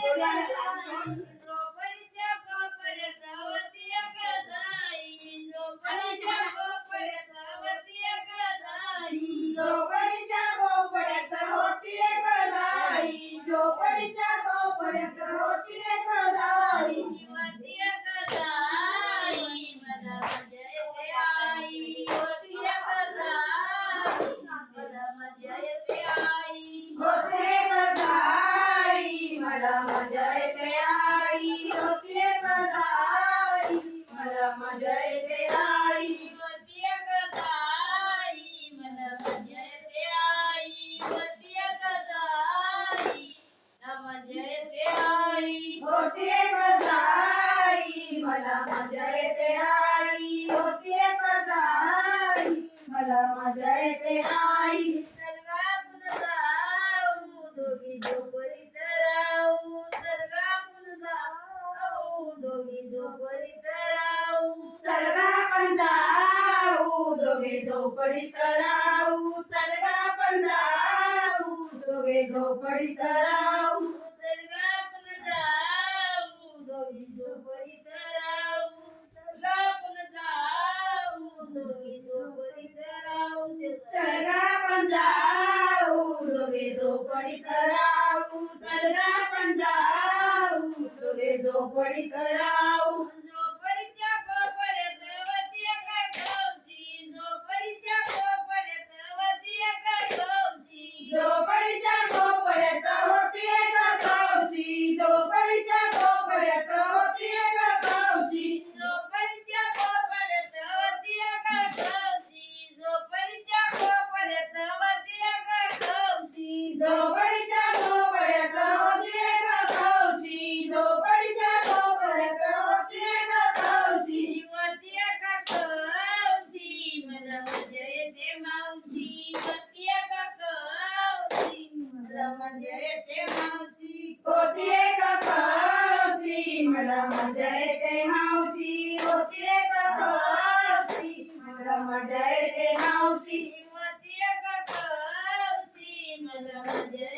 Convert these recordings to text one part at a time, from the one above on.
我刚才来的 होती दाई मला मजा येते आई होती मला मजा येते आई निसर्गापुन जाऊ, दोघी झोपडीत राहू. निसर्गापुन जाऊ, दोघी झोपडीत राहू. चलगा पण जाऊ दोघे झोपडीत राहू चलगा पण जाऊ दोघे झोपडीत राहू झोपडीत राहू चलगा पण जाऊ दोघे झोपडीत राहू. कवशी मला मजा येते मावशी होती एक कवशी मला मजा येते मावशी वती एका गवची. मला मजा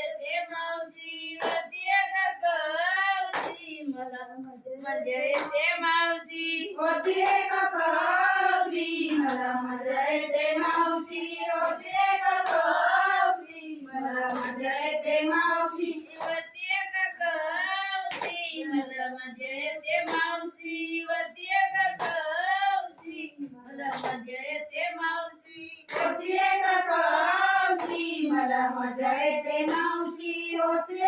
येते मावशी. वती एका गवची. मला मजा येते मावशी. होती एक कवशी मला मजा येते मावशी होती मजा येते मावशी होती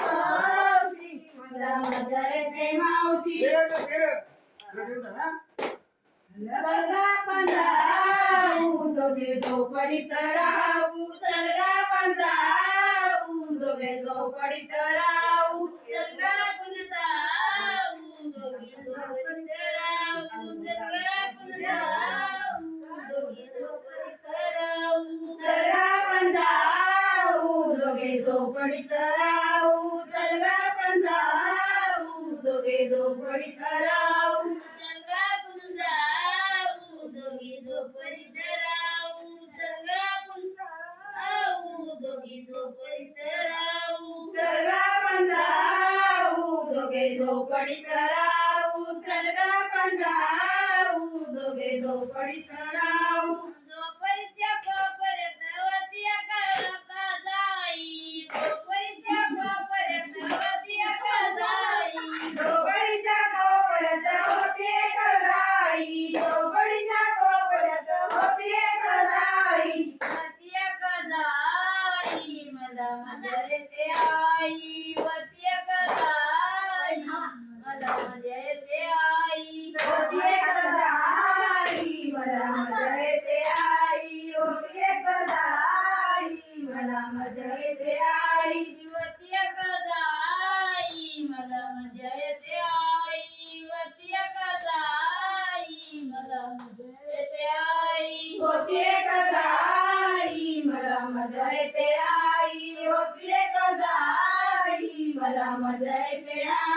कवशी मला मजा येते मावशी चलगा पण जाऊ दोघे झोपडीत राहू. चलगा पण जाऊ दोघे झोपडीत राहू. चलगापुन जाऊ, झोपडीत राहू चलगा पण जाऊ दोघे झोपडीत राहू चलगापुन जाऊ, दोघी झोपडीत राहू. चलगापुन जाऊ, दोघी झोपडीत राहू. चलगा पण जाऊ दोघे झोपडीत राहू चलगा पण जाऊ दोघे झोपडीत राहू जाई मला मजा